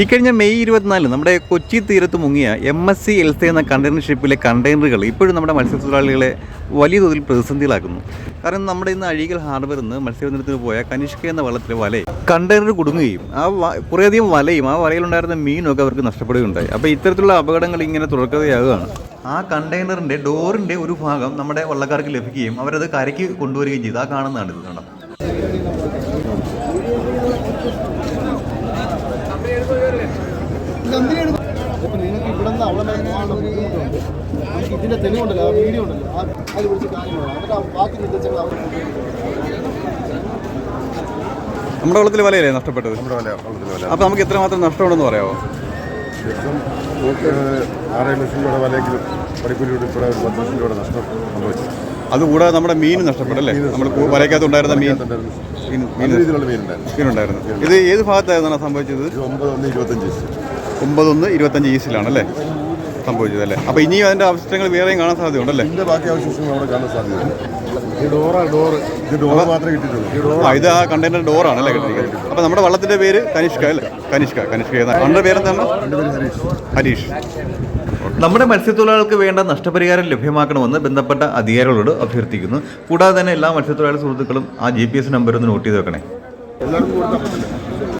ഈ കഴിഞ്ഞ മെയ് ഇരുപത്തിനാലിന് നമ്മുടെ കൊച്ചി തീരത്ത് മുങ്ങിയ M S C L C എന്ന കണ്ടെയ്നർ ഷിപ്പിലെ കണ്ടെയ്നറുകൾ ഇപ്പോഴും നമ്മുടെ മത്സ്യത്തൊഴിലാളികളെ വലിയ തോതിൽ പ്രതിസന്ധിയിലാക്കുന്നു. കാരണം നമ്മുടെ ഇന്ന് അഴീകൽ ഹാർബറിൽ നിന്ന് മത്സ്യബന്ധനത്തിന് പോയ കനിഷ്ക എന്ന വള്ളത്തിലെ വലയും കണ്ടെയ്നർ കുടുങ്ങുകയും ആ കുറേയധികം വലയും ആ വലയിലുണ്ടായിരുന്ന മീനൊക്കെ അവർക്ക് നഷ്ടപ്പെടുകയുണ്ടായി. അപ്പോൾ ഇത്തരത്തിലുള്ള അപകടങ്ങൾ ഇങ്ങനെ തുടർക്കഥയാകുകയാണ്. ആ കണ്ടെയ്നറിന്റെ ഡോറിന്റെ ഒരു ഭാഗം നമ്മുടെ വള്ളക്കാർക്ക് ലഭിക്കുകയും അവരത് കരയ്ക്ക് കൊണ്ടുവരികയും ചെയ്തു. ആ കാണുന്നതാണ് ഇത് കണ്ടോ? ഇപ്പൊ നിങ്ങൾക്ക് ഇവിടെ നിന്ന് അവിടെ വരെ പോകാനുള്ള ബുദ്ധിമുട്ടുണ്ട് നമുക്ക് തെളിവുണ്ടല്ലോ ആ വീഡിയോ ഉണ്ടല്ലോ അത് വിളിച്ച് കാര്യങ്ങളാണ് എന്നിട്ട് ആ ബാക്കി നിർദ്ദേശങ്ങൾ അവർ നമ്മുടെ വെള്ളത്തിൽ വലയല്ലേ നഷ്ടപ്പെട്ടത്? നമ്മുടെ വല വെള്ളത്തിൽ വല അപ്പോൾ നമുക്ക് എത്രമാത്രം നഷ്ടമുണ്ടെന്ന് പറയാമോ ആറേഴ് ലക്ഷം രൂപയുടെ വിലയെങ്കിലും പണിക്കൂലി ഉൾപ്പെടെ ഒരു പത്ത് ലക്ഷം രൂപയുടെ നഷ്ടം സംഭവിച്ചു. അതുകൂടാതെ നമ്മുടെ മീൻ നഷ്ടപ്പെട്ടല്ലേ നമ്മൾ വലയ്ക്കകത്ത് ഉണ്ടായിരുന്ന മീൻ. രീതിയിലുള്ള മീനുണ്ടായിരുന്നു. മീനുണ്ടായിരുന്നു. ഇത് ഏത് ഭാഗത്തായിരുന്നു സംഭവിച്ചത്? ഇത് ഒമ്പത് ഒന്ന് ഇരുപത്തഞ്ച് ഈസിലാണ് അല്ലേ സംഭവിച്ചത് അല്ലേ അപ്പോൾ ഇനിയും അതിന്റെ അവശിഷ്ടങ്ങൾ വേറെയും കാണാൻ സാധ്യതയുണ്ടല്ലേ? ബാക്കി അവശിഷ്ടങ്ങൾ അവിടെ കാണാൻ സാധ്യതയുണ്ട്. ഈ ഡോറാ ഡോറ് ഇത് ഡോറ് മാത്രമേ കിട്ടിയിട്ടുള്ളൂ. ആ ഇത് ആ കണ്ടെയ്നർ ഡോറാണല്ലേ കിട്ടിയിരിക്കുന്നത്. അപ്പോൾ നമ്മുടെ വള്ളത്തിന്റെ പേര് കനിഷ്ക അല്ലേ? കനിഷ്ക കനിഷ്ക അവരുടെ പേരെന്താണ്? ഹരീഷ്. ഹരീഷ്. നമ്മുടെ മത്സ്യത്തൊഴിലാളികൾക്ക് വേണ്ട നഷ്ടപരിഹാരം ലഭ്യമാക്കണമെന്ന് ബന്ധപ്പെട്ട അധികാരികളോട് അഭ്യർത്ഥിക്കുന്നു. കൂടാതെ തന്നെ എല്ലാ മത്സ്യത്തൊഴിലാളി സുഹൃത്തുക്കളും ആ ജി പി എസ് നമ്പർ ഒന്ന് നോട്ട് ചെയ്ത് വെക്കണേ.